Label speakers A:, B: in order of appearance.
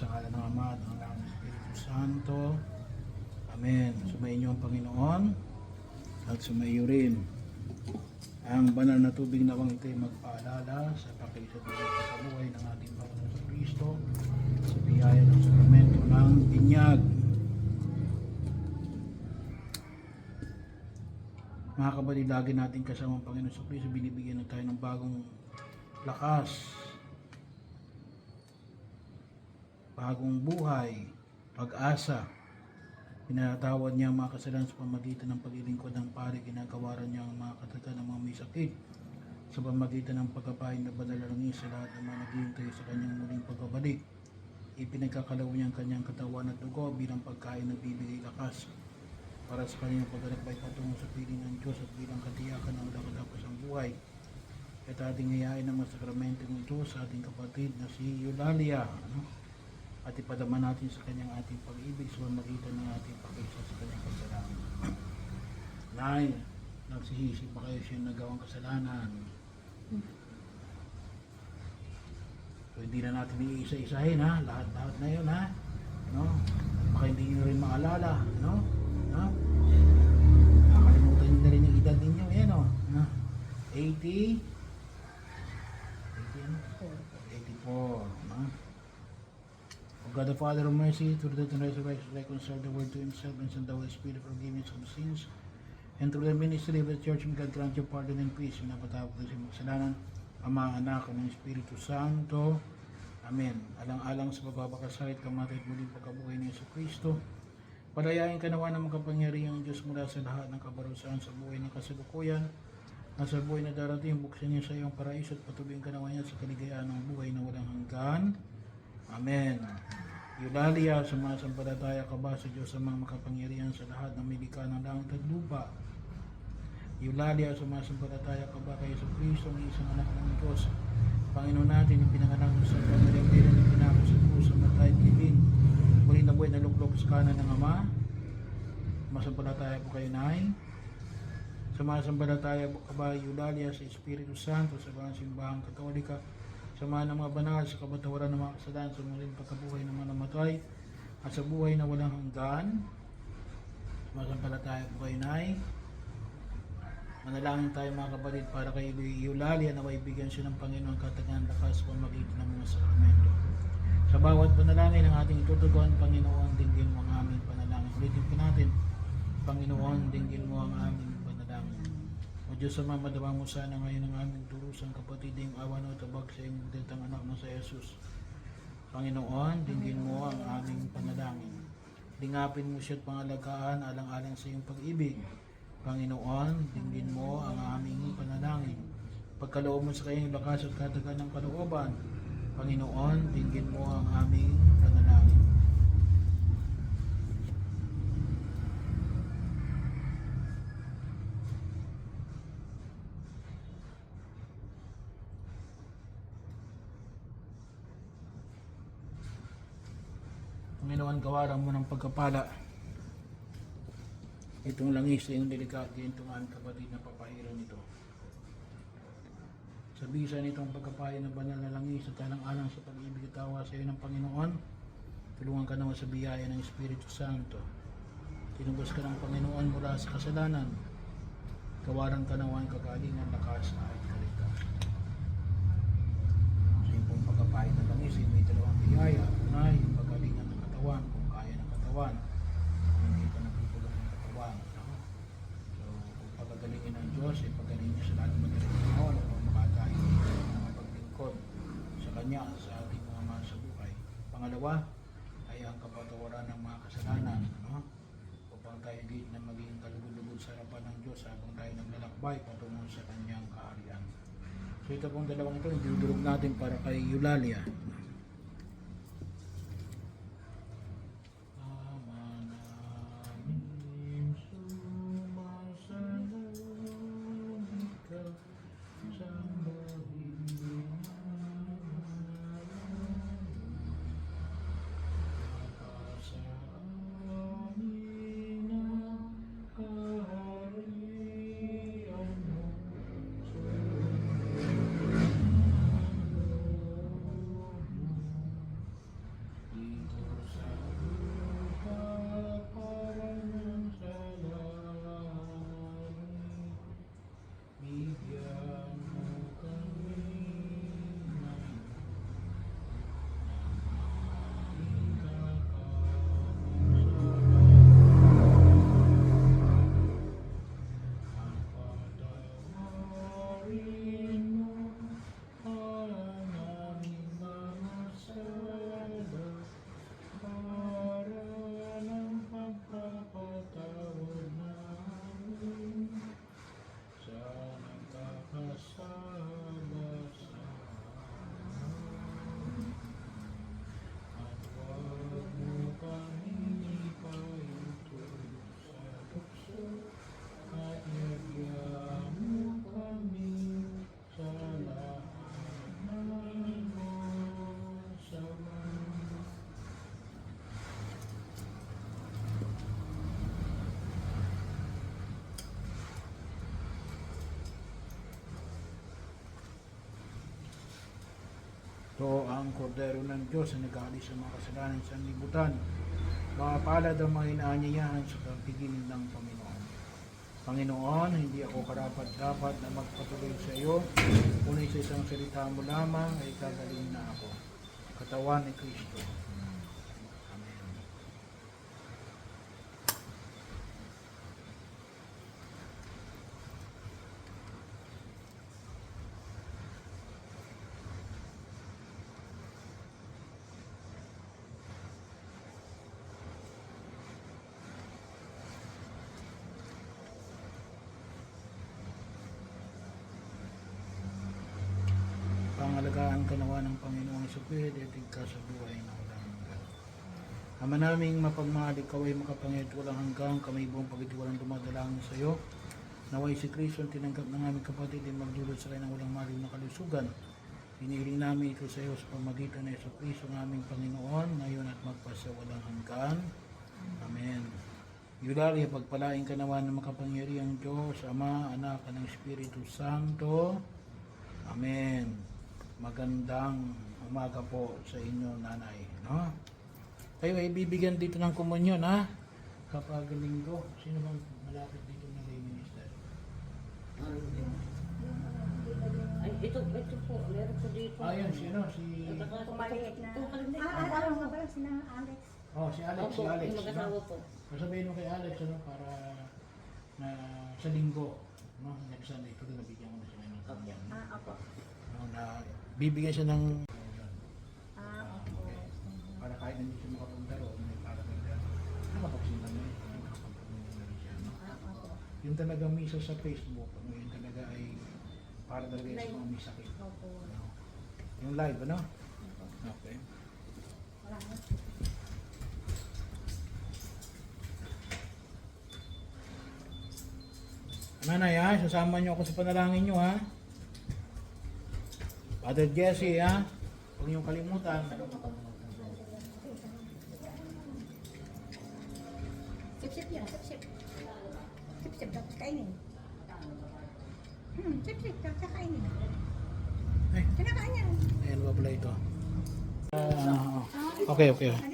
A: Sa ngala ng Ama at ng Anak ng Espiritu Santo. Amen. Sumayin niyo ang Panginoon at sumayo rin. Ang banal na tubig na bang ito'y magpaalala sa pakisabi sa buhay ng ating Panginoon sa Kristo sa biyaya ng sakramento ng binyag. Mga kapatid, lagi natin kasama ang Panginoon sa Kristo, binibigyan na tayo ng bagong lakas, bagong buhay, pag-asa. Pinatawad niya ang mga kasalanan sa pamagitan ng paglilingkod ng pare, ginagawaran niya ang mga katatan ng mga may sakit sa pamagitan ng pagkapain na badalangin sa lahat ng mga naghihintay sa kanyang muling pagbabalik. Ipinagkakalaw niya ang kanyang katawan at dugo bilang pagkain na bibigay lakas para sa kanyang paglalakbay patungo sa piling ng Diyos at bilang katiyakan ng walang katapusang buhay. At ating hayain ang mga sakramentong ito sa ating kapatid na si Eulalia. Ano? At ipadama natin sa kanyang ating pag-ibig sa pamagitan ng ating pag-isa sa kanyang kasalanan. Nay, nagsihisi pa kayo siya nagawang kasalanan. So hindi na natin iisa-isahin ha, lahat-lahat na yun ha. No? Baka hindi nyo rin maalala, no? No? Nakakalimutan nyo na rin yung edad ninyo, yan o. No? 80? 80 ano? 84, no? O God the Father of mercy, through the death and resurrection, reconcile the world to himself and send the Holy Spirit for forgiveness of sins. And through the ministry of the Church, may God grant you pardon and peace. Pinapatawag ko sa mga kasalanan, Ama, Anak, ng Espiritu Santo. Amen. Alang-alang sa pagbabakasakit, kamatay at muling pagkabuhay ni Yesu Kristo. Palayain ka nawa ng makapangyarihang Diyos mula sa lahat ng kabarusan sa buhay ng kasalukuyan. At sa buhay na darating, buksan niya sa iyong paraiso at patuloyin ka nawa niya sa kaligayaan ng buhay na walang hanggan. Amen. Eulalia, sumasampalataya ka ba sa Diyos sa mga makapangyarihan sa lahat ng milikha ng langit at lupa? Eulalia, sumasampalataya ka ba kay Kristo, ang isang anak ng Diyos? Panginoon natin, yung pinangalang sa pamilyang bilang ng pinako sa puso, matay, libing, muli na buhay na luklok sa kanan ng Ama. Sumasampalataya po kayo, Nay. Sumasampalataya po ka ba, Eulalia, sa Espiritu Santo, sa mga simbahang katolika, Samahan ng mga banal sa kabatawaran ng mga kasalanan sa muling pagkabuhay ng mga namatay at sa buhay na walang hanggan. Sumasampalataya po kayo, Nay. Manalangin tayo mga kapatid para kay Eulalia na maibigyan siya ng Panginoon katagan lakas sa pamagitan ng mga sakramento. Sa bawat panalangin ng ating itutugon, Panginoon, dinggin mo ang aming panalangin. Ulitin po natin, Panginoon, dinggin mo ang aming. O Diyos, sa mamadama mo sana ngayon ang aming durusang kapatid yung awa na tabag sa iyong datang anak na sa Jesus. Panginoon, dinggin mo ang aming panalangin. Lingapin mo siya at pangalagaan alang-alang sa iyong pag-ibig. Panginoon, dinggin mo ang aming panalangin. Pagkaloob mo sa kanyang lakas at katagan ng kalooban. Panginoon, dinggin mo ang aming panalangin. Panginoon, gawaran mo ng pagkapala. Itong langis sa iyong delikado, itong aming kapatid na papahiro nito. Sa bisa nitong pagkapayo ng banal na langis at alang-alang sa pag-ibig at tawa sa iyo ng Panginoon, tulungan ka naman sa biyaya ng Espiritu Santo. Tinubos ka ng Panginoon mula sa kasalanan. Gawaran ka naman kagalingan, lakas at kaligtasan. Sa iyong pong pagkapayo ng langis, ay may dalawang biyaya. Unay, yung katawan, kung kaya ng katawan. Hindi pa nagtutulong ng katawan. So, kung pagagalingin ng Diyos, ay pagalingin niya sa lahat ng magaling panahon upang makatayo ng paglingkod sa Kanya sa ating mga mahal sa buhay. Pangalawa, ay ang kapatawaran ng mga kasalanan. No? Upang tayo di na maging kalugod-lugod sa harapan ng Diyos habang tayo naglalakbay patungo sa Kanyang kaharian. So ito pong dalawang ito, idudurog natin para kay Eulalia. Ito ang kordero ng Diyos na nag-aalis sa mga kasalanan sa libutan. Mapalad ang mga inaanyayahan sa pagpigilin ng Panginoon. Panginoon, hindi ako karapat-dapat na magpatuloy sa iyo, ngunit sa isang salita mo lamang ay gagaling na ako. Katawan ni Kristo. Amen. Pangalagaan ka nawa ng Panginoong Isupid, itig ka sa buhay na walang hanggan. Ama naming mapagmahal, ikaw ay makapangyat walang hanggang, kamay buong pagkitiwalang dumadalangin sa iyo. Naway si Kristo ang tinanggap ng aming kapatid ay magdulot sa kanya ng walang maling na kalusugan. Hinihiling namin ito sa iyo sa pamagitan ng Yeso Kristo ng aming Panginoon, ngayon at magpasa walang hanggan. Amen. Yulari, pagpalain ka naman ng makapangyarihang Diyos, Ama, Anak, at ng Espiritu Santo. Amen. Magandang umaga po sa inyo, nanay. No? Kayo ay bibigyan dito ng komunyon, ha? Kapag linggo, sino bang malapit dito na lay minister?
B: Ay, ito, ito po, meron po dito.
A: Ayun, sino? Si...
C: Kumaliit na. Ah, alam mo pala si na Alex.
A: Oh, si Alex, si
B: Opo,
A: Alex.
B: yung mag-asawa po.
A: Sasabihin mo kay Alex, ano, para na sa linggo, no? Next Sunday, ito nabigyan ko na sila ng komunyon.
C: Ah, ako.
A: No, na bibigyan siya ng
C: Ah,
A: para kahit hindi siya makapunta may para kaya nakapagsinta na rin, nakapagpunta na rin siya. No?
C: Ah, opo.
A: Yung talaga misa sa Facebook, ano, yun talaga ay para talaga sa mga may sakit.
C: Opo.
A: Ano? Yung live, ano? Okay.
C: Wala na.
A: Nanay ha, sasama niyo ako sa panalangin niyo ha. Father Jesse ha, huwag niyong kalimutan.
C: Sip-sip yan, sip-sip. Sip-sip, tapos kainin. Hmm, sip-sip, tapos kainin.
A: Ay,
C: Kinakain yan.
A: ayan ba pala ito? Ah, okay, okay.